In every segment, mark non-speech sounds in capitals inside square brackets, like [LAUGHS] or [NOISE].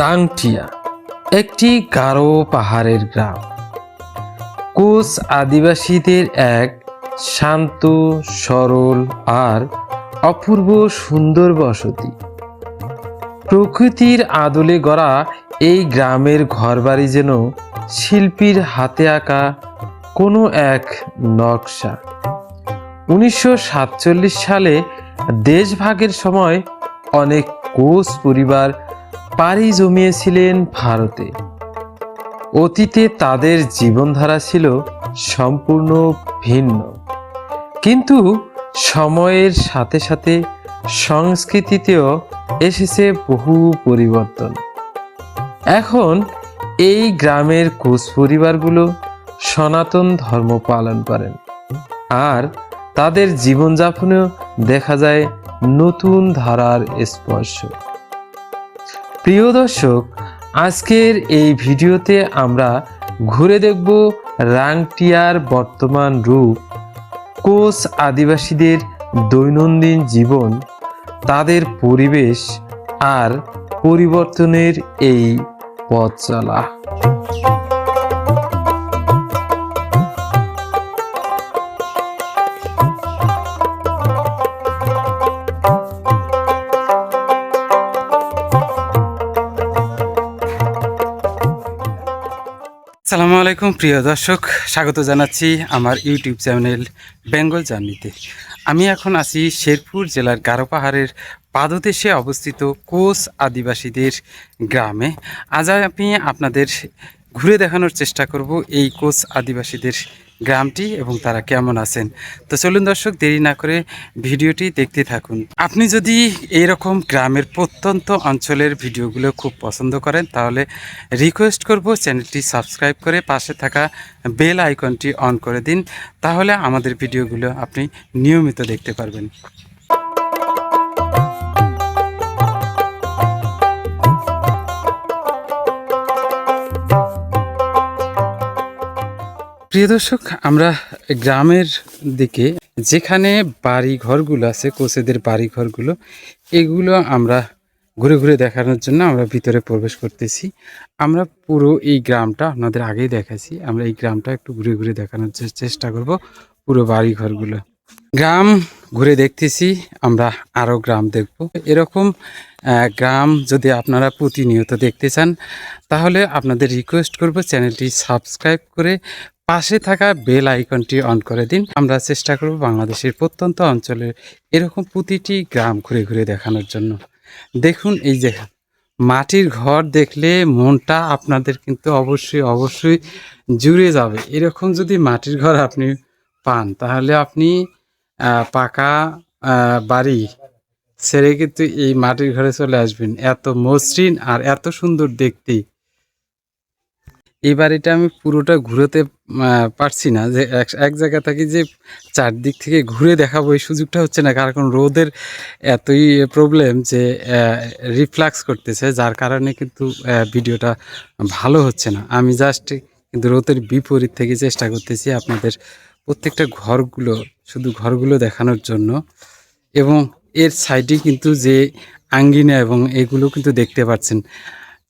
রাংটিয়া, একটি গারো পাহাড়ের গ্রাম। কোচ আদিবাসীদের এক শান্ত, সরল আর অপূর্ব সুন্দর বসতি। প্রকৃতির আদলে গড়া এই গ্রামের ঘরবাড়ি যেন শিল্পীর হাতে আঁকা কোনো এক নকশা। উনিশশো সাতচল্লিশ সালে দেশভাগের সময় অনেক কোচ পরিবার পাড়ি জমিয়েছিলেন ভারতে। অতীতে তাদের জীবনধারা ছিল সম্পূর্ণ ভিন্ন। কিন্তু সময়ের সাথে সাথে সংস্কৃতিতেও এসেছে বহু পরিবর্তন। এখন এই গ্রামের কোচ পরিবারগুলো সনাতন ধর্ম পালন করেন। আর তাদের জীবনযাপনেও দেখা যায় নতুন ধারার স্পর্শ। প্রিয় দর্শক, আজকের এই ভিডিওতে আমরা ঘুরে দেখব রাংটিয়ার বর্তমান রূপ, কোচ আদিবাসীদের দৈনন্দিন জীবন, তাদের পরিবেশ আর পরিবর্তনের এই পথ চলা সালামু আলাইকুম, প্রিয় দর্শক। স্বাগত জানাচ্ছি আমার ইউটিউব চ্যানেল বেঙ্গল জার্নিতে। আমি এখন আছি শেরপুর জেলার গারো পাহাড়ের পাদদেশে অবস্থিত কোচ আদিবাসীদের গ্রামে। আজ আমি আপনাদের ঘুরে দেখানোর চেষ্টা করব এই কোচ আদিবাসীদের গ্রামটি এবং তারা কেমন আছেন? তো চলুন দর্শক, দেরি না করে ভিডিওটি দেখতে থাকুন। আপনি যদি এইরকম গ্রামের প্রত্যন্ত অঞ্চলের ভিডিওগুলো খুব পছন্দ করেন, তাহলে রিকোয়েস্ট করব চ্যানেলটি সাবস্ক্রাইব করে পাশে থাকা বেল আইকনটি অন করে দিন, তাহলে আমাদের ভিডিওগুলো আপনি নিয়মিত দেখতে পারবেন। প্রিয় দর্শক, আমরা গ্রামের দিকে যেখানে বাড়ি ঘরগুলো আছে, কোচেদের বাড়ি ঘরগুলো এগুলো আমরা ঘুরে ঘুরে দেখানোর জন্য আমরা ভিতরে প্রবেশ করতেছি। আমরা পুরো এই গ্রামটা আপনাদের আগেই দেখাছি আমরা এই গ্রামটা একটু ঘুরে ঘুরে দেখানোর চেষ্টা করব পুরো বাড়ি ঘরগুলো গ্রাম ঘুরে দেখতেছি, আমরা আরও গ্রাম দেখব। এরকম গ্রাম যদি আপনারা প্রতিনিয়ত দেখতে চান, তাহলে আপনাদের রিকোয়েস্ট করব চ্যানেলটি সাবস্ক্রাইব করে পাশে থাকা বেল আইকনটি অন করে দিন। আমরা চেষ্টা করব বাংলাদেশের প্রত্যন্ত অঞ্চলের এরকম প্রতিটি গ্রাম ঘুরে ঘুরে দেখানোর জন্য। দেখুন এই যে মাটির ঘর দেখলে মনটা আপনাদের কিন্তু অবশ্যই অবশ্যই জুড়ে যাবে। এরকম যদি মাটির ঘর আপনি পান, তাহলে আপনি পাকা বাড়ি ছেড়ে কিন্তু এই মাটির ঘরে চলে আসবেন। এত মসৃণ আর এত সুন্দর দেখতে। এই বাড়িটা আমি পুরোটা ঘুরোতে পারছি না। যে এক- জায়গা থাকি যে চারদিক থেকে ঘুরে দেখাবো, এই সুযোগটা হচ্ছে না। কারণ রোদের এতই প্রবলেম যে রিফ্লাক্স করতেছে, যার কারণে কিন্তু ভিডিওটা ভালো হচ্ছে না। আমি জাস্ট কিন্তু রোদের বিপরীত থেকে চেষ্টা করতেছি আপনাদের প্রত্যেকটা ঘরগুলো, শুধু ঘরগুলো দেখানোর জন্য। এবং এর সাইডে কিন্তু যে আঙ্গিনা এবং এগুলো কিন্তু দেখতে পাচ্ছেন।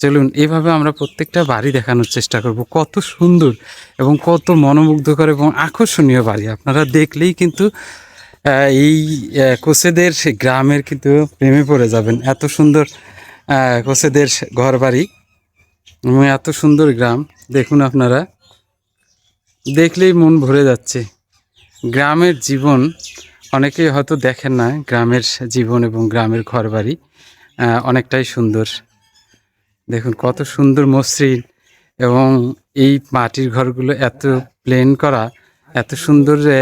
চলুন এভাবে আমরা প্রত্যেকটা বাড়ি দেখানোর চেষ্টা করব। কত সুন্দর এবং কত মনোমুগ্ধকর এবং আকর্ষণীয় বাড়ি। আপনারা দেখলেই কিন্তু এই কোসেদের গ্রামের কিন্তু প্রেমে পড়ে যাবেন। এত সুন্দর কোসেদের ঘর বাড়ি এবং এত সুন্দর গ্রাম। দেখুন আপনারা দেখলেই মন ভরে যাচ্ছে। গ্রামের জীবন অনেকেই হয়তো দেখেন না গ্রামের জীবন এবং গ্রামের ঘরবাড়ি আহ, অনেকটাই সুন্দর। দেখুন কত সুন্দর মসৃণ এবং এই মাটির ঘরগুলো এত প্লেন করা এত সুন্দর আহ,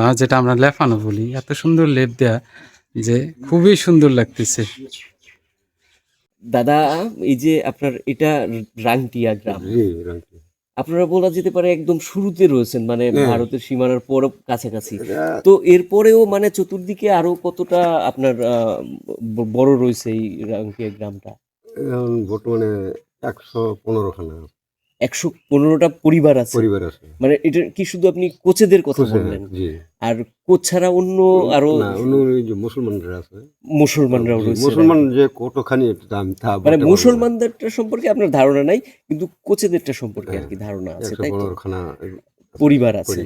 আহ, যেটা আমরা লেফানো বলি এত সুন্দর লেপ দেয়া যে খুবই সুন্দর লাগতেছে। দাদা এই যে আপনার এটা রাংটিয়া গ্রাম। আপনারা বলা যেতে পারে একদম শুরুতে রয়েছেন মানে হ্যাঁ। ভারতের সীমানার পর কাছাকাছি। তো এরপরেও মানে চতুর্দিকে আরও কতটা আপনার আহ, বড় রয়েছে এই রাংটিয়া গ্রামটা? বর্তমানে একশো পনেরো খানা একশো পনেরোটা পরিবার আছে। পরিবার আছে। মানে এটা কি শুধু আপনি কোচেদের কথা বললেন? আর কোচ ছাড়া অন্য আরও অন্য যে মুসলমানরা আছে। মুসলমানরাও রয়েছে। মুসলমান যে কতখানি তা মানে। মুসলমানদেরটা সম্পর্কে আপনার ধারণা নাই কিন্তু কোচেদেরটা সম্পর্কে আর কি ধারণা আছে তাই তো? পরিবার আছে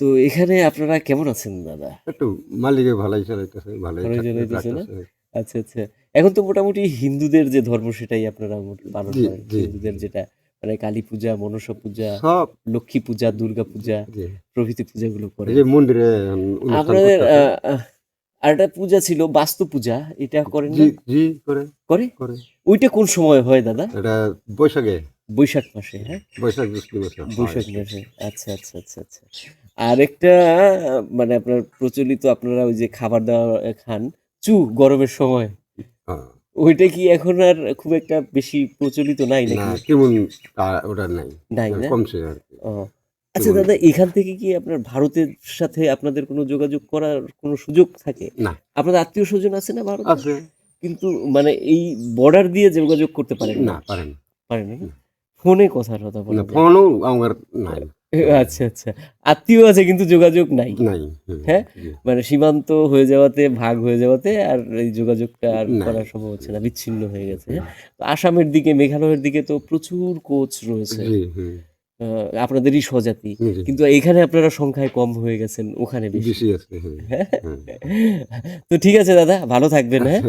তো এখানে আপনারা কেমন আছেন দাদা? একটু মালিকে ভালাই চালাইতেছে ভালোই চালাইতেছে না? আচ্ছা আচ্ছা। এখন তো মোটামুটি হিন্দুদের যে ধর্ম সেটাই আপনারা পালন করেন। হিন্দুদের যেটা মানে কালী পূজা মনসা পূজা সব লক্ষ্মী পূজা দুর্গা পূজা। প্রভৃতি পূজাগুলো করে যে মন্দিরে আপনাদের আর একটা পূজা ছিল বাস্তু পূজা এটা করেন জি জি করে। করে? করে। ওইটা কোন সময় হয় দাদা? এটা বৈশাখে। বৈশাখ মাসে হ্যাঁ? বৈশাখ মাসে বৈশাখ মাসে আচ্ছা আচ্ছা আচ্ছা আচ্ছা। আর একটা মানে আপনার প্রচলিত আপনারা ওই যে খাবার দাবার খান চু গরমের সময়। ওইটা কি এখন আর খুব একটা বেশি প্রচলিত নাই নাকি? তেমন ওটা নাই। নাই না? কমছে আর আচ্ছা দাদা এখান থেকে কি আপনার ভারতের সাথে আপনাদের কোনো যোগাযোগ করার কোনো সুযোগ থাকে? না। আপনাদের আত্মীয় স্বজন আছে না ভারত? আছে। কিন্তু মানে এই বর্ডার দিয়ে যোগাযোগ করতে পারেন না? পারেন পারেন ফোনে কথা কথা বলা না। ফোনও আমার নাই। আচ্ছা আচ্ছা। আত্মীয় আছে কিন্তু যোগাযোগ নাই। নাই হ্যাঁ? মানে সীমান্ত হয়ে যাওয়াতে ভাগ হয়ে যাওয়াতে আর এই যোগাযোগটা আর। করা সম্ভব হচ্ছে না বিচ্ছিন্ন হয়ে গেছে হ্যাঁ? তো আসামের দিকে মেঘালয়ের দিকে তো প্রচুর কোচ রয়েছে। আহ, আপনাদেরই স্বজাতি। কিন্তু এখানে আপনারা সংখ্যায় কম হয়ে গেছেন ওখানে বেশি। আছে হুম, হুম। তো ঠিক আছে দাদা ভালো থাকবেন হ্যাঁ?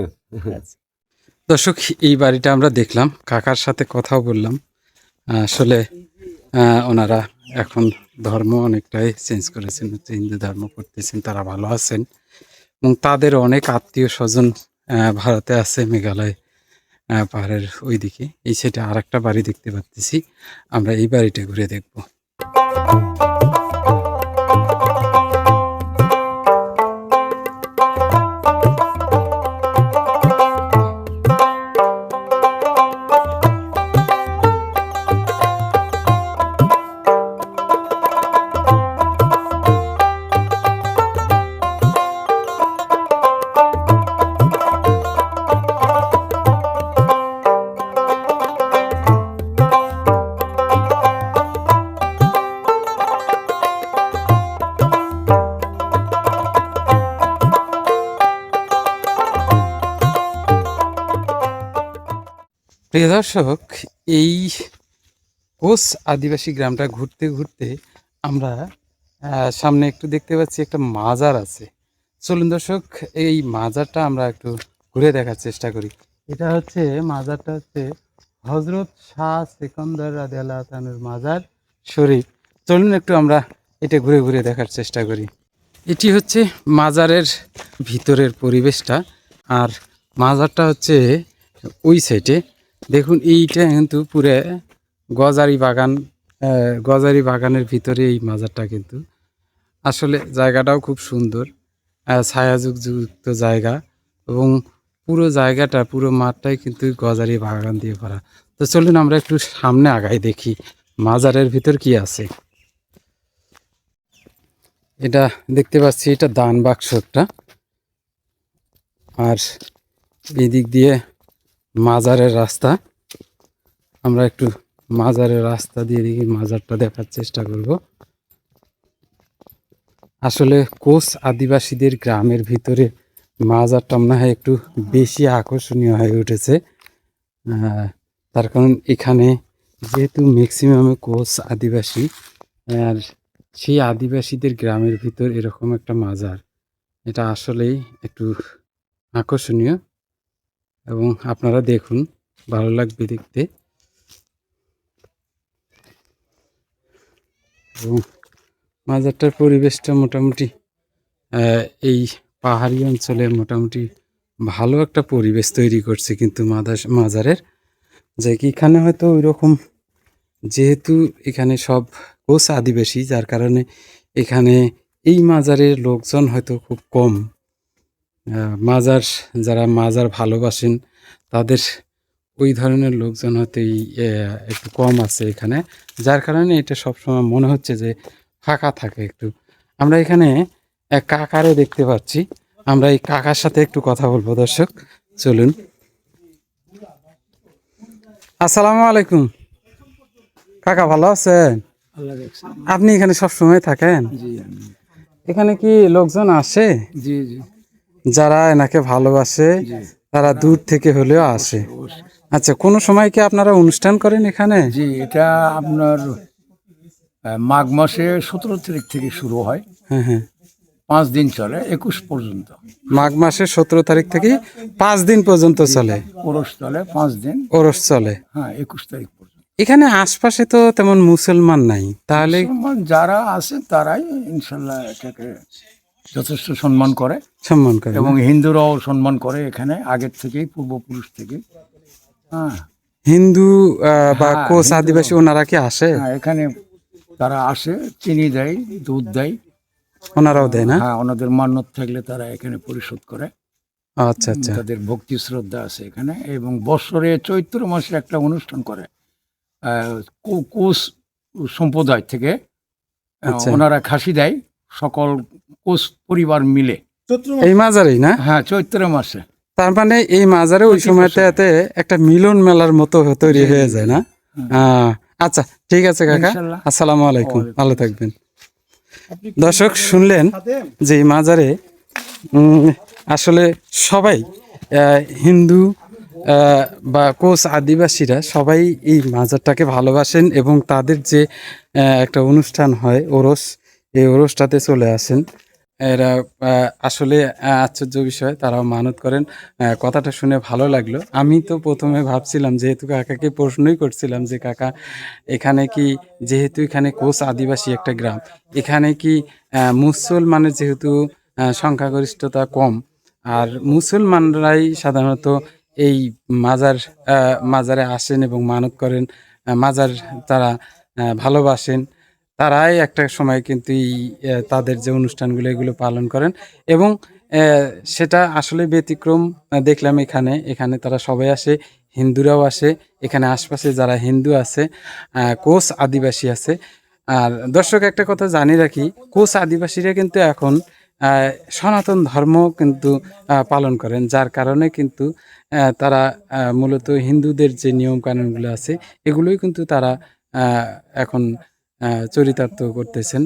আচ্ছা। দর্শক এই বাড়িটা আমরা দেখলাম কাকার সাথে কথাও বললাম। আসলে ওনারা এখন ধর্ম অনেকটাই চেঞ্জ করেছেন হিন্দু ধর্ম করতেছেন, তারা ভালো আছেন এবং তাদের অনেক আত্মীয় স্বজন ভারতে আছে, মেঘালয় পাহাড়ের ওইদিকে। এই সেটা আর বাড়ি দেখতে পাচ্ছি আমরা এই বাড়িটা ঘুরে দেখব। প্রিয় দর্শক, এই কোস আদিবাসী গ্রামটা ঘুরতে ঘুরতে আমরা সামনে একটু দেখতে পাচ্ছি একটা মাজার আছে। চলুন দর্শক, এই মাজারটা আমরা একটু ঘুরে দেখার চেষ্টা করি। এটা হচ্ছে, মাজারটা হচ্ছে হজরত শাহ সেকন্দর রাদিয়াল্লাহু তাআলার মাজার শরীফ। চলুন একটু আমরা এটা ঘুরে ঘুরে দেখার চেষ্টা করি। এটি হচ্ছে মাজারের ভিতরের পরিবেশটা, আর মাজারটা হচ্ছে ওই সাইডে দেখুন, এইটা কিন্তু পুরে গজারি বাগান গজারি বাগানের ভিতরে এই মাজারটা কিন্তু। আসলে জায়গাটাও খুব সুন্দর ছায়াযুক্ত জায়গা এবং পুরো জায়গাটা, পুরো মাঠটাই কিন্তু গজারি বাগান দিয়ে ভরা। তো চলুন আমরা একটু সামনে আগাই দেখি মাজারের ভিতর কি আছে। এটা দেখতে পাচ্ছি, এটা দান বাক্স একটা আর এই দিক দিয়ে মাজারের রাস্তা। আমরা একটু মাজারের রাস্তা দিয়ে দেখি, মাজারটা দেখার চেষ্টা করব। আসলে কোচ আদিবাসীদের গ্রামের ভিতরে মাজারটা মনে হয় একটু বেশি আকর্ষণীয় হয়ে উঠেছে। তার কারণ এখানে যেহেতু ম্যাক্সিমামে কোচ আদিবাসী, আর সেই আদিবাসীদের গ্রামের ভিতর এরকম একটা মাজার, এটা আসলেই একটু আকর্ষণীয়। এবং আপনারা দেখুন, ভালো লাগবে দেখতে। এবং মাজারটার পরিবেশটা মোটামুটি এই পাহাড়ি অঞ্চলে মোটামুটি ভালো একটা পরিবেশ তৈরি করছে কিন্তু মাদাস, মাজারের। যে এখানে হয়তো ওই রকম যেহেতু এখানে সব কোচ আদিবাসী, যার কারণে এখানে এই মাজারের লোকজন হয়তো খুব কম। মাজার যারা মাজার ভালোবাসেন তাদের ওই ধরনের লোকজন হয়তো এই একটু কম আছে এখানে যার কারণে এটা সবসময় মনে হচ্ছে যে ফাঁকা থাকে একটু। আমরা এখানে এক কাকারে দেখতে পাচ্ছি। আমরা এই কাকার সাথে একটু কথা বলব দর্শক। চলুন। আসসালামু আলাইকুম। কাকা ভালো আছেন? আপনি এখানে সব সময় থাকেন এখানে কি লোকজন আসে? জি জি। যারা এনাকে ভালোবাসে তারা দূর থেকে হলেও আসে। আচ্ছা কোন সময় কি আপনারা অনুষ্ঠান করেন এখানে? জি এটা আপনার মাঘ মাসে সতেরো তারিখ থেকে শুরু হয়। হ্যাঁ হ্যাঁ। পাঁচ দিন চলে একুশ পর্যন্ত। মাঘ মাসের সতেরো তারিখ থেকে পাঁচ দিন পর্যন্ত চলে? ওরস চলে পাঁচ দিন। ওরস চলে? হ্যাঁ একুশ তারিখ পর্যন্ত। এখানে আশপাশে তো তেমন মুসলমান নাই। তাহলে যারা আছে তারাই ইনশাল্লাহ এটাকে যথেষ্ট সম্মান করে সম্মান করে এবং হিন্দুরাও সম্মান করে এখানে আগের থেকেই পূর্বপুরুষ থেকে। হ্যাঁ। হিন্দু বা হ্যাঁ, কোচ আদিবাসী ওনারা কি আসে? হ্যাঁ এখানে তারা আসে চিনি দেয় দুধ দেয়। ওনারাও দেয় না? হ্যাঁ ওনাদের মান্যত থাকলে তারা এখানে পরিশোধ করে। আচ্ছা আচ্ছা। তাদের ভক্তি শ্রদ্ধা আছে এখানে এবং বৎসরে চৈত্র মাসে একটা অনুষ্ঠান করে আহ, কু- কুশ সম্প্রদায় থেকে। আচ্ছা। ওনারা খাসি দেয় সকল কোষ পরিবার মিলে। এই মাজারেই না? হ্যাঁ চৈত্র মাসে। তার মানে এই মাজারে ওই সময়টাতে একটা মিলন মেলার মতো তৈরি হয়ে যায় না? আচ্ছা ঠিক আছে কাকা। আসসালামু আলাইকুম। ভালো থাকবেন। দর্শক শুনলেন যে এই মাজারে উম, আসলে সবাই আহ, হিন্দু আহ, বা কোচ আদিবাসীরা সবাই এই মাজারটাকে ভালোবাসেন এবং তাদের যে আহ, একটা অনুষ্ঠান হয় ওরস এই ওরসটাতে চলে আসেন। এরা আসলে আশ্চর্য বিষয়, তারাও মানত করেন। কথাটা শুনে ভালো লাগল। আমি তো প্রথমে ভাবছিলাম, যেহেতু কাকাকে প্রশ্নই করছিলাম যে, কাকা, এখানে কি, যেহেতু এখানে কোচ আদিবাসী একটা গ্রাম, এখানে কি মুসলমানের যেহেতু সংখ্যাগরিষ্ঠতা কম, আর মুসলমানরাই সাধারণত এই মাজার মাজারে আসেন এবং মানত করেন মাজার তারা ভালোবাসেন তারাই একটা সময় কিন্তু এই তাদের যে অনুষ্ঠানগুলো, এগুলো পালন করেন এবং সেটা আসলে ব্যতিক্রম দেখলাম এখানে এখানে তারা সবাই আসে, হিন্দুরাও আসে, এখানে আশপাশে যারা হিন্দু আছে কোচ আদিবাসী আছে। আর দর্শক, একটা কথা জানি রাখি, কোচ আদিবাসীরা কিন্তু এখন সনাতন ধর্ম কিন্তু পালন করেন, যার কারণে কিন্তু তারা মূলত হিন্দুদের যে নিয়ম কানুনগুলো আছে, এগুলোই কিন্তু তারা এখন চরিতার্থ করতেছেন।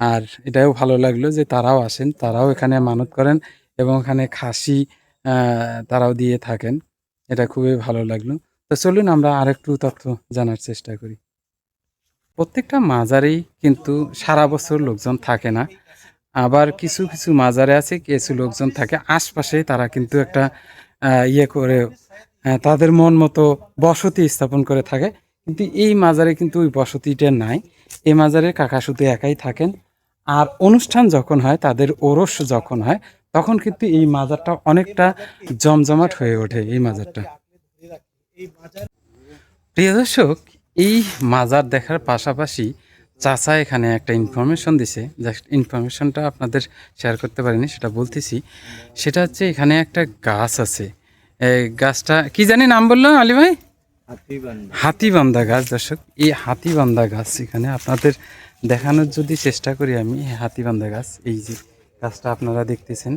আর এটাও ভালো লাগল যে তারাও আসেন, তারাও এখানে মানত করেন এবং এখানে খাসি তারাও দিয়ে থাকেন। এটা খুবই ভালো লাগল। তো চলুন আমরা আরেকটু তথ্য জানার চেষ্টা করি। প্রত্যেকটা মাজারেই কিন্তু সারা বছর লোকজন থাকে না। আবার কিছু কিছু মাজারে আছে, কিছু লোকজন থাকে। আশপাশে তারা কিন্তু একটা ইয়ে করে তাদের মন মতো বসতি স্থাপন করে থাকে। কিন্তু এই মাজারে কিন্তু ওই বসতিটা নাই। এই মাজারে কাকা শুধু একাই থাকেন। আর অনুষ্ঠান যখন হয়, তাদের ওরস যখন হয়, তখন কিন্তু এই মাজারটা অনেকটা জমজমাট হয়ে ওঠে এই মাজারটা। প্রিয় দর্শক, এই মাজার দেখার পাশাপাশি চাচা এখানে একটা ইনফরমেশন দিছে। জাস্ট ইনফরমেশনটা আপনাদের শেয়ার করতে পারিনি, সেটা বলতেছি। সেটা হচ্ছে এখানে একটা গাছ আছে। গাছটা, কি জানি নাম বলল আলী ভাই? হাতিবান্ধা। গাছ, দর্শক, এই হাতিবান্ধা গাছ এখানে আপনাদের দেখানোর যদি চেষ্টা করি আমি হাতিবান্ধা গাছ, এই যে গাছটা আপনারা দেখতেছেন,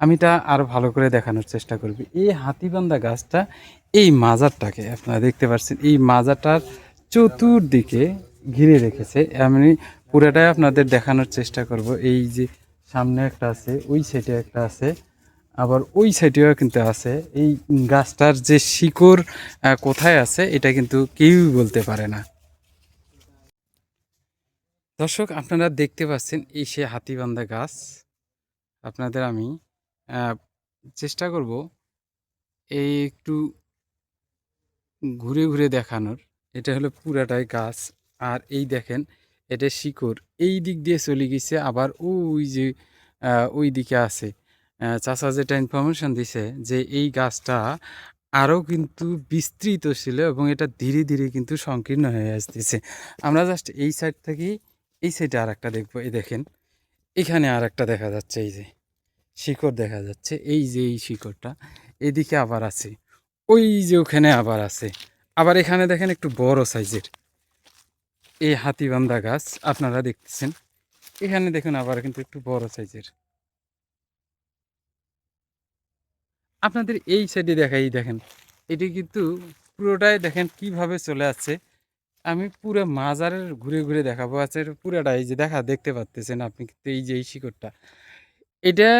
আমি এটা আরও ভালো করে দেখানোর চেষ্টা করব। এই হাতিবান্ধা গাছটা এই মাজারটাকে আপনারা দেখতে পাচ্ছেন, এই মাজারটার চতুর্দিকে ঘিরে রেখেছে। আমি পুরোটাই আপনাদের দেখানোর চেষ্টা করব। এই যে সামনে একটা আছে, ওই সাইডে একটা আছে। আবার ওই সাইডেও কিন্তু আছে। এই গাছটার যে শিকড় কোথায় আছে এটা কিন্তু কেউই বলতে পারে না। দর্শক, আপনারা দেখতে পাচ্ছেন এই সে হাতিবান্ধা গাছ। আপনাদের আমি চেষ্টা করব এই একটু ঘুরে ঘুরে দেখানোর। এটা হলো পুরাটাই গাছ। আর এই দেখেন, এটা শিকড়। এই দিক দিয়ে চলে গেছে, আবার ওই যে ওই দিকে আছে। চাচা যেটা ইনফরমেশন দিছে যে এই গাছটা আরও কিন্তু বিস্তৃত ছিল এবং এটা ধীরে ধীরে কিন্তু সংকীর্ণ হয়ে আসতেছে। আমরা জাস্ট এই সাইড থেকেই এই সাইডে আর একটা দেখব। এই দেখেন, এখানে আর একটা দেখা যাচ্ছে, এই যে শিকড় দেখা যাচ্ছে, এই যে এই শিকড়টা, এদিকে আবার আছে, ওই যে ওখানে আবার আছে। আবার এখানে দেখেন একটু বড় সাইজের এই হাতিবান্ধা গাছ, আপনারা দেখতেছেন। এখানে দেখুন আবার কিন্তু একটু বড় সাইজের। আপনাদের এই সাইডে দেখাই, দেখেন। এটি কিন্তু পুরোটাই দেখেন কীভাবে চলে আসছে। আমি পুরো মাজারের ঘুরে ঘুরে দেখাবো। আছে পুরোটা এই যে দেখা, দেখতে পাচ্তেছেন আপনি কিন্তু এই যে এই শিকড়টা। এটা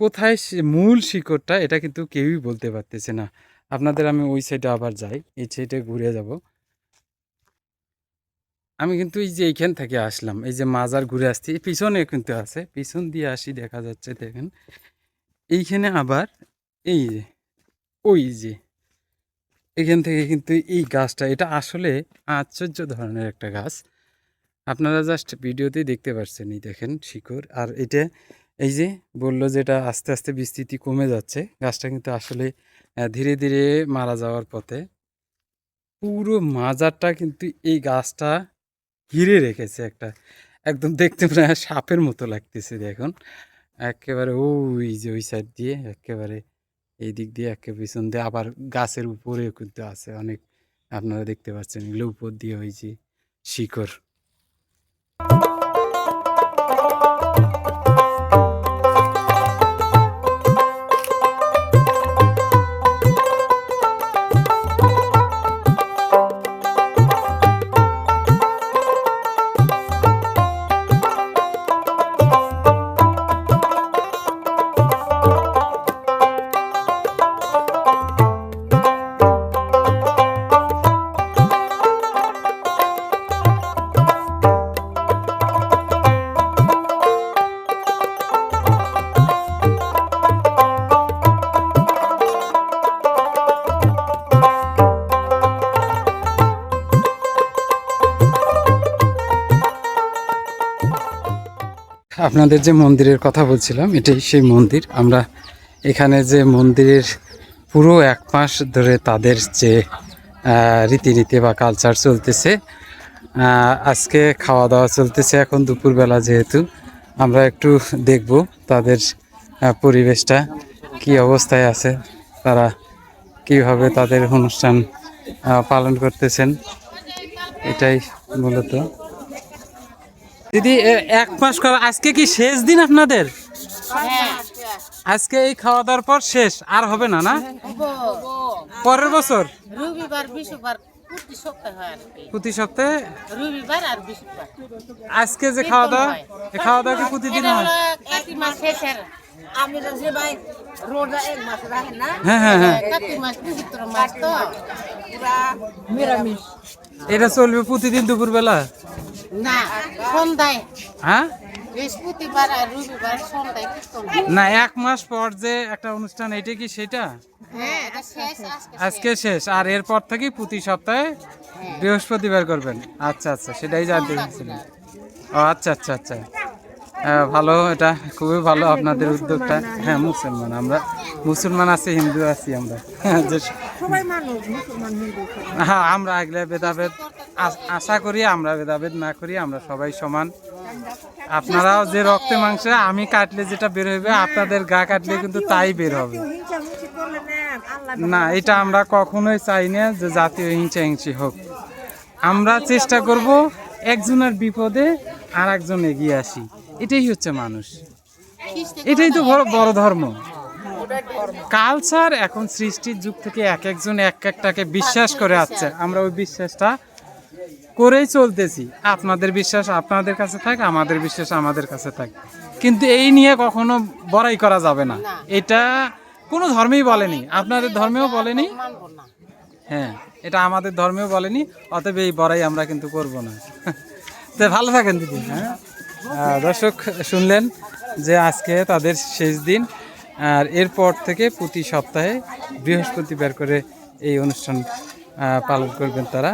কোথায় মূল শিকড়টা এটা কিন্তু কেউই বলতে পারতেছে না। আপনাদের আমি ওই সাইডে আবার যাই, এই সাইডে ঘুরে যাব। আমি কিন্তু এই যে এইখান থেকে আসলাম, এই যে মাজার ঘুরে আসছি। পিছনে কিন্তু আছে, পিছন দিয়ে আসি, দেখা যাচ্ছে, দেখেন। এইখানে আবার এই যে, ওই যে, এখান থেকে কিন্তু এই গাছটা, এটা আসলে আশ্চর্য ধরনের একটা গাছ। আপনারা জাস্ট ভিডিওতেই দেখতে পাচ্ছেন এই দেখেন শিকড়। আর এটা, এই যে বলল যে এটা আস্তে আস্তে বিস্তৃতি কমে যাচ্ছে, গাছটা কিন্তু আসলে ধীরে ধীরে মারা যাওয়ার পথে। পুরো মাজারটা কিন্তু এই গাছটা ঘিরে রেখেছে একটা, একদম দেখতে প্রায় সাপের মতো লাগতেছে দেখুন। একেবারে ওই যে ওই সাইড দিয়ে, একেবারে এই দিক দিয়ে একে পিছন দিয়ে আবার গাছের উপরেও কিন্তু আছে অনেক আপনারা দেখতে পাচ্ছেন এগুলো উপর দিয়ে হয়েছে শিকড়। আপনাদের যে মন্দিরের কথা বলছিলাম, এটাই সেই মন্দির। আমরা এখানে যে মন্দিরের পুরো এক মাস ধরে তাদের যে রীতিনীতি বা কালচার চলতেছে আজকে খাওয়া দাওয়া চলতেছে এখন দুপুরবেলা যেহেতু। আমরা একটু দেখব তাদের পরিবেশটা, কি অবস্থায় আছে, তারা কীভাবে তাদের অনুষ্ঠান পালন করতেছেন। এটাই মূলত। দিদি এ- এক মাস করা আজকে কি শেষ দিন আপনাদের? আজকে এই খাওয়া দাওয়ার পর শেষ আর হবে না না? পরের বছর? রবিবার বৃহস্পতিবার প্রতি সপ্তাহে হয় রবিবার আর বৃহস্পতিবার। আজকে যে খাওয়া দাওয়া খাওয়া দাওয়া কি প্রতিদিন এটা হয়? হলো মাস শেষের। আমি যে ভাই রোজা এক মাস রাখে না। হ্যাঁ হ্যাঁ হ্যাঁ। কার্তিক মাস পবিত্র মাস তো। পুরা নিরামিষ। এটা চলবে প্রতিদিন দুপুরবেলা? না সন্ধ্যায়। হ্যাঁ? বৃহস্পতিবার আর রবিবার সন্ধ্যায় না এক মাস পর যে একটা অনুষ্ঠান এটা কি সেটা? হ্যাঁ আজকে শেষ। আর এরপর থেকে প্রতি সপ্তাহে বৃহস্পতিবার করবেন। আচ্ছা আচ্ছা সেটাই জানতে চাইছিলাম ও আচ্ছা আচ্ছা আচ্ছা। হ্যাঁ, ভালো এটা খুবই ভালো আপনাদের উদ্যোগটা। হ্যাঁ মুসলমান আমরা মুসলমান আছি হিন্দু আছি আমরা। যে সবাই মানুষ মুসলমান হিন্দু সবাই। হ্যাঁ আমরা আগলে ভেদাভেদ আশা করি আমরা ভেদাভেদ না করি আমরা সবাই সমান। আপনারাও যে রক্তে মাংসে আমি কাটলে যেটা বের হবে আপনাদের গা কাটলে কিন্তু তাই বের হবে। না এটা আমরা কখনোই চাই না যে জাতীয় হিংসা হিংসি হোক। আমরা চেষ্টা করব একজনের বিপদে আর একজন এগিয়ে আসি। এটাই হচ্ছে মানুষ। এটাই তো বড় বড় ধর্ম। কালচার এখন সৃষ্টির যুগ থেকে এক একজন এক একটাকে বিশ্বাস করে আসছে। আমরা ওই বিশ্বাসটা করেই চলতেছি। আপনাদের বিশ্বাস আপনাদের কাছে থাক আমাদের বিশ্বাস আমাদের কাছে থাক। কিন্তু এই নিয়ে কখনো বড়াই করা যাবে না। এটা কোনো ধর্মেই বলেনি। আপনাদের ধর্মেও বলেনি। হ্যাঁ এটা আমাদের ধর্মেও বলেনি। অতএব এই বড়াই আমরা কিন্তু করব না। [LAUGHS] তো ভালো থাকেন দিদি হ্যাঁ? দর্শক, শুনলেন যে আজকে তাদের শেষ দিন, আর এরপর থেকে প্রতি সপ্তাহে বৃহস্পতিবার করে এই অনুষ্ঠান পালন করবেন তারা,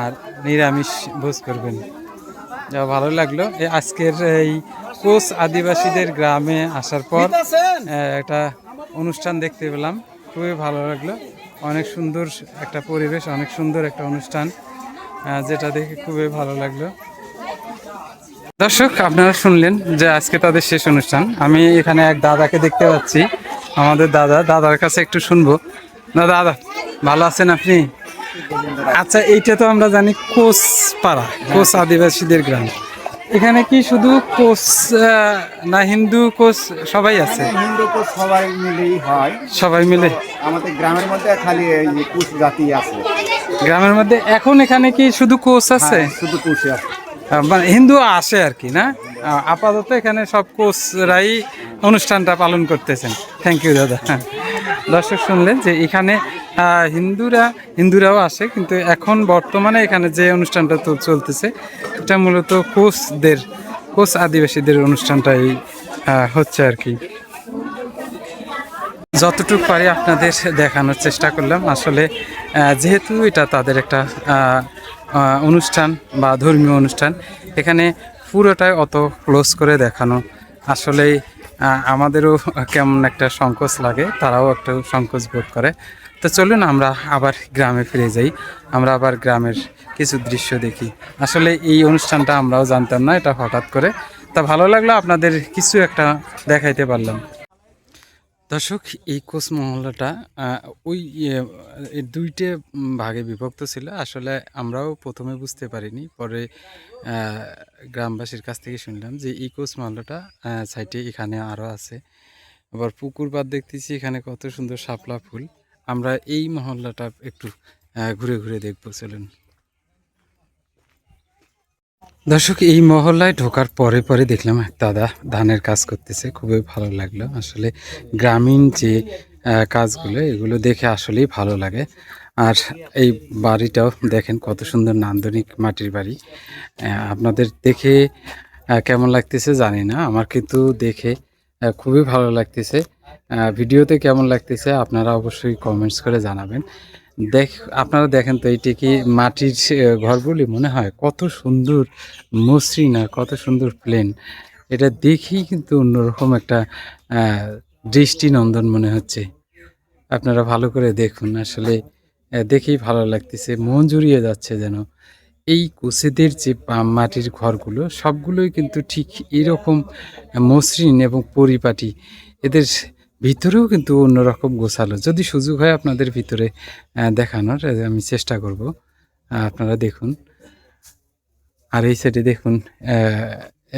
আর নিরামিষ ভোজ করবেন। যা ভালো লাগল। আজকের এই কোচ আদিবাসীদের গ্রামে আসার পর একটা অনুষ্ঠান দেখতে পেলাম। খুবই ভালো লাগল। অনেক সুন্দর একটা পরিবেশ, অনেক সুন্দর একটা অনুষ্ঠান যেটা দেখে খুবই ভালো লাগল। দর্শক আপনারা শুনলেন যে আজকে তাদের শেষ অনুষ্ঠান। আমি এখানে এক দাদাকে দেখতে পাচ্ছি আমাদের দাদা। দাদার কাছে একটু শুনব। না দাদা ভালো আছেন আপনি? আচ্ছা এইটা তো আমরা জানি কোচ পাড়া কোচ আদিবাসীদের গ্রাম। এখানে কি শুধু কোচ না হিন্দু কোচ সবাই আছে? হিন্দু তো সবাই মিলেই হয়। সবাই মিলে? আমাদের গ্রামের মধ্যে খালি কুশ জাতি আছে। গ্রামের মধ্যে এখন এখানে কি শুধু কোচ আছে? শুধু কুশে আহ, মানে হিন্দু আসে আর কি, না? আপাতত এখানে সব কোচরাই অনুষ্ঠানটা পালন করতেছেন। থ্যাংক ইউ দাদা। দর্শক শুনলেন যে এখানে হিন্দুরা, হিন্দুরাও আসে, কিন্তু এখন বর্তমানে এখানে যে অনুষ্ঠানটা তো চলতেছে, এটা মূলত কোচদের, কোচ আদিবাসীদের অনুষ্ঠানটাই হচ্ছে আর কি। যতটুকু পারি আপনাদের দেখানোর চেষ্টা করলাম। আসলে যেহেতু এটা তাদের একটা অনুষ্ঠান বা ধর্মীয় অনুষ্ঠান, এখানে পুরোটাই অত ক্লোজ করে দেখানো আসলেই আমাদেরও কেমন একটা সংকোচ লাগে, তারাও একটু সংকোচ বোধ করে। তো চলুন আমরা আবার গ্রামে ফিরে যাই, আমরা আবার গ্রামের কিছু দৃশ্য দেখি। আসলে এই অনুষ্ঠানটা আমরাও জানতাম না এটা হঠাৎ করে। তা ভালো লাগল আপনাদের কিছু একটা দেখাইতে পারলাম। দর্শক এই কোচ মহল্লাটা ওই ইয়ে, দুইটে ভাগে বিভক্ত ছিল। আসলে আমরাও প্রথমে বুঝতে পারিনি পরে গ্রামবাসীর কাছ থেকে শুনলাম যে এই কোচ মহল্লাটা সাইডে এখানে আরও আছে। আবার পুকুর পাড় দেখতেছি এখানে কত সুন্দর শাপলা ফুল। আমরা এই মহল্লাটা একটু ঘুরে ঘুরে দেখব চলুন। দর্শক, এই মহল্লায় ঢোকার পরে পরে দেখলাম এক দাদা ধানের কাজ করতেছে। খুবই ভালো লাগল। আসলে গ্রামীণ যে কাজগুলো, এগুলো দেখে আসলেই ভালো লাগে। আর এই বাড়িটাও দেখেন কত সুন্দর নান্দনিক মাটির বাড়ি। আপনাদের দেখে কেমন লাগতেছে জানি না। আমার কিন্তু দেখে খুবই ভালো লাগতেছে। ভিডিওতে কেমন লাগতেছে আপনারা অবশ্যই কমেন্টস করে জানাবেন। দেখ, আপনারা দেখেন তো এইটি কি মাটির ঘরগুলি মনে হয়? কত সুন্দর মসৃণ আর কত সুন্দর প্লেন এটা দেখেই কিন্তু অন্যরকম একটা দৃষ্টিনন্দন মনে হচ্ছে। আপনারা ভালো করে দেখুন, আসলে দেখেই ভালো লাগতেছে, মন জুড়িয়ে যাচ্ছে যেন। এই কুসেদের যে মাটির ঘরগুলো, সবগুলোই কিন্তু ঠিক এরকম মসৃণ এবং পরিপাটি। এদের ভিতরেও কিন্তু অন্যরকম গোছালো। যদি সুযোগ হয় আপনাদের ভিতরে দেখানোর আমি চেষ্টা করব। আপনারা দেখুন। আর এই সাইডে দেখুন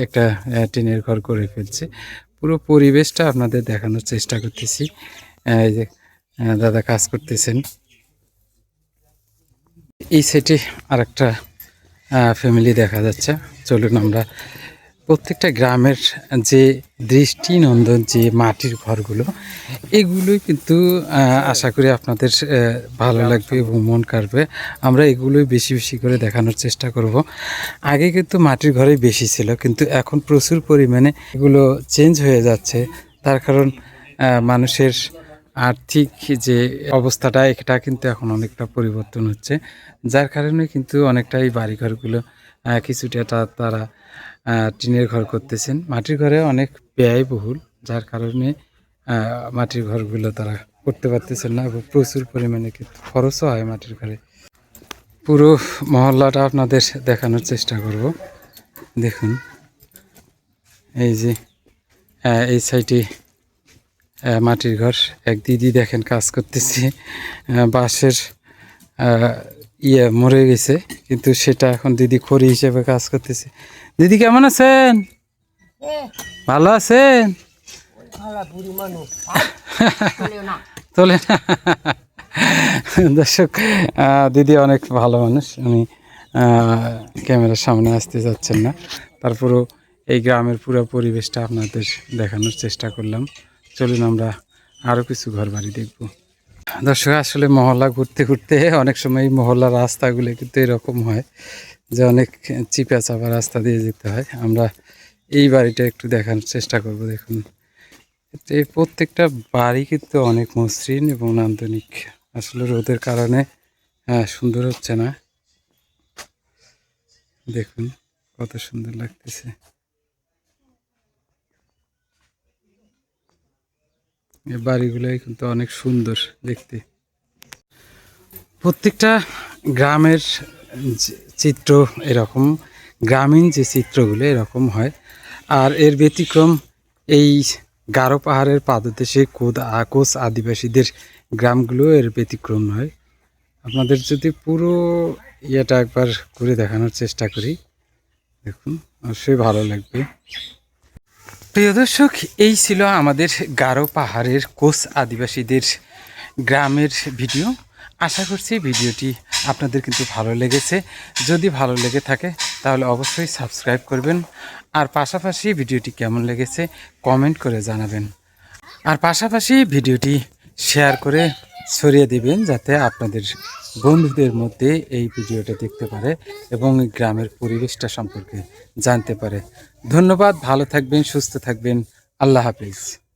একটা টিনের ঘর করে ফেলছে। পুরো পরিবেশটা আপনাদের দেখানোর চেষ্টা করতেছি। এই যে দাদা কাজ করতেছেন। এই সাইডে আরেকটা ফ্যামিলি দেখা যাচ্ছে। চলুন আমরা প্রত্যেকটা গ্রামের যে দৃষ্টিনন্দন, যে মাটির ঘরগুলো, এগুলোই কিন্তু আশা করি আপনাদের ভালো লাগবে এবং মন কাড়বে। আমরা এগুলোই বেশি বেশি করে দেখানোর চেষ্টা করব। আগে কিন্তু মাটির ঘরেই বেশি ছিল, কিন্তু এখন প্রচুর পরিমাণে এগুলো চেঞ্জ হয়ে যাচ্ছে। তার কারণ মানুষের আর্থিক যে অবস্থাটা, এটা কিন্তু এখন অনেকটা পরিবর্তন হচ্ছে। যার কারণে কিন্তু অনেকটাই বাড়িঘরগুলো কিছুটা তারা টিনের ঘর করতেছেন। মাটির ঘরে অনেক ব্যয়বহুল যার কারণে মাটির ঘরগুলো তারা করতে পারতেছেন না এবং প্রচুর পরিমাণে কিন্তু খরচও হয় মাটির ঘরে। পুরো মহল্লাটা আপনাদের দেখানোর চেষ্টা করব। দেখুন, এই যে এই সাইডে মাটির ঘর। এক দিদি দেখেন কাজ করতেছে। বাঁশের ইয়ে মরে গেছে, কিন্তু সেটা এখন দিদি খড়ি হিসেবে কাজ করতেছে। দিদি কেমন আছেন? ভালো আছেন? [LAUGHS] তোলে না। দর্শক দিদি অনেক ভালো মানুষ। উনি ক্যামেরার সামনে আসতে যাচ্ছেন না। তারপরও এই গ্রামের পুরো পরিবেশটা আপনাদের দেখানোর চেষ্টা করলাম। চলুন আমরা আরও কিছু ঘর বাড়ি দেখব। দর্শক আসলে মহল্লা ঘুরতে ঘুরতে অনেক সময় এই মহল্লার রাস্তাগুলো কিন্তু এরকম হয় যে অনেক চিপা চাপা রাস্তা দিয়ে যেতে হয়। আমরা এই বাড়িটা একটু দেখানোর চেষ্টা করব, দেখুন। এই প্রত্যেকটা বাড়ি কিন্তু অনেক মসৃণ এবং নান্দনিক। আসলে রোদের কারণে হ্যাঁ সুন্দর হচ্ছে না। দেখুন, কত সুন্দর লাগতেছে। এই বাড়িগুলোই কিন্তু অনেক সুন্দর দেখতে। প্রত্যেকটা গ্রামের চিত্র এরকম, গ্রামীণ যে চিত্রগুলো এরকম হয়। আর এর ব্যতিক্রম এই গারো পাহাড়ের পাদদেশে কোদ, কোচ আদিবাসীদের গ্রামগুলো এর ব্যতিক্রম নয়। আপনাদের যদি পুরো ইয়েটা একবার ঘুরে দেখানোর চেষ্টা করি, দেখুন, অবশ্যই ভালো লাগবে। প্রিয় দর্শক, এই ছিল আমাদের গারো পাহাড়ের কোচ আদিবাসীদের গ্রামের ভিডিও। আশা করছি ভিডিওটি আপনাদের কিন্তু ভালো লেগেছে। যদি ভালো লেগে থাকে, তাহলে অবশ্যই সাবস্ক্রাইব করবেন। আর পাশাপাশি ভিডিওটি কেমন লেগেছে, কমেন্ট করে জানাবেন। আর পাশাপাশি ভিডিওটি শেয়ার করে ছড়িয়ে দিবেন, যাতে আপনাদের বন্ধুদের মধ্যে এই ভিডিওটা দেখতে পারে এবং গ্রামের পরিবেশটা সম্পর্কে জানতে পারে। ধন্যবাদ, ভালো থাকবেন, সুস্থ থাকবেন। আল্লাহ হাফিজ।